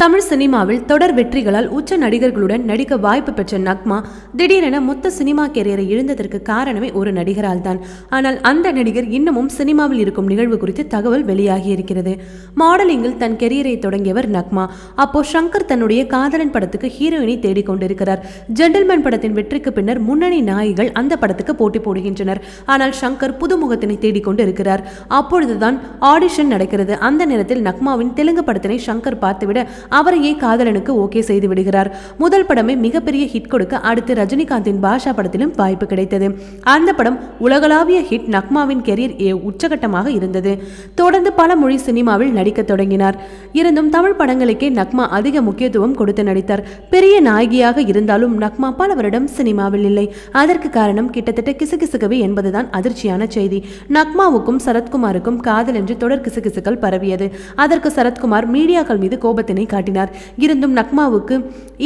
தமிழ் சினிமாவில் தொடர் வெற்றிகளால் உச்ச நடிகர்களுடன் நடிக்க வாய்ப்பு பெற்ற நக்மா திடீரென மொத்த சினிமா கெரியரை இழந்ததற்கு காரணமே ஒரு நடிகரால் தான் ஆனால் அந்த நடிகர் இன்னமும் சினிமாவில் இருக்கும் நிகழ்வு குறித்து தகவல் வெளியாகி இருக்கிறது மாடலிங்கில் தன் கெரியரை தொடங்கியவர் நக்மா. அப்போ சங்கர் தன்னுடைய காதலன் படத்துக்கு ஹீரோயினை தேடிக்கொண்டிருக்கிறார். ஜென்டில்மேன் படத்தின் வெற்றிக்கு பின்னர் முன்னணி நாயிகள் அந்த படத்துக்கு போட்டி போடுகின்றனர். ஆனால் சங்கர் புதுமுகத்தினை தேடிக்கொண்டு இருக்கிறார் அப்பொழுதுதான் ஆடிஷன் நடக்கிறது. அந்த நேரத்தில் நக்மாவின் தெலுங்கு படத்தினை சங்கர் பார்த்துவிட அவரையே காதலனுக்கு ஓகே செய்து விடுகிறார். முதல் படமே மிகப்பெரிய ஹிட் கொடுக்க அடுத்து ரஜினிகாந்தின் பாஷா படத்திலும் வாய்ப்பு கிடைத்தது. அந்த படம் உலகளாவிய ஹிட் நக்மாவின் கெரியர் உச்சகட்டமாக இருந்தது. தொடர்ந்து பல மொழி சினிமாவில் நடிக்க தொடங்கினார். இருந்தும் தமிழ் படங்களுக்கே நக்மா அதிக முக்கியத்துவம் கொடுத்து நடித்தார். பெரிய நாயகியாக இருந்தாலும் நக்மா பல வருடம் சினிமாவில் இல்லை. அதற்கு காரணம் கிட்டத்தட்ட கிசுகிசுகவே என்பதுதான் அதிர்ச்சியான செய்தி. நக்மாவுக்கும் சரத்குமாருக்கும் காதல் என்று தொடர் கிசுகிசுக்கள் பரவியது. அதற்கு சரத்குமார் மீடியாக்கள் மீது கோபத்தினை காட்டினார். இருந்தும் நக்மாவுக்கு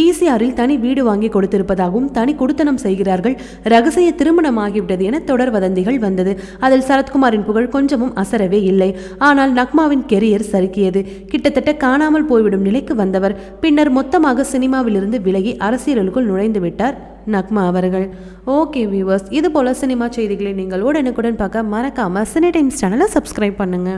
ஈசிஆரில் தனி வீடு வாங்கி கொடுத்திருப்பதாகவும் தனி குடுத்தனம் செய்கிறார்கள். ரகசிய திருமணம் ஆகிவிட்டது என தொடர் வதந்திகள் வந்தது. அதில் சரத்குமாரின் புகழ் கொஞ்சமும் அசரவே இல்லை. ஆனால் நக்மாவின் கெரியர் சறுக்கியது. கிட்டத்தட்ட காணாமல் போய்விடும் நிலைக்கு வந்தவர். பின்னர் மொத்தமாக சினிமாவிலிருந்து விலகி அரசியலுக்குள் நுழைந்து விட்டார் நக்மா அவர்கள். ஓகே வியூவர்ஸ் இது போல சினிமா செய்திகளை நீங்கள் உடனுக்குடன் பார்க்க மறக்காம சினி டைம்ஸ் சேனலை சப்ஸ்கிரைப் பண்ணுங்க.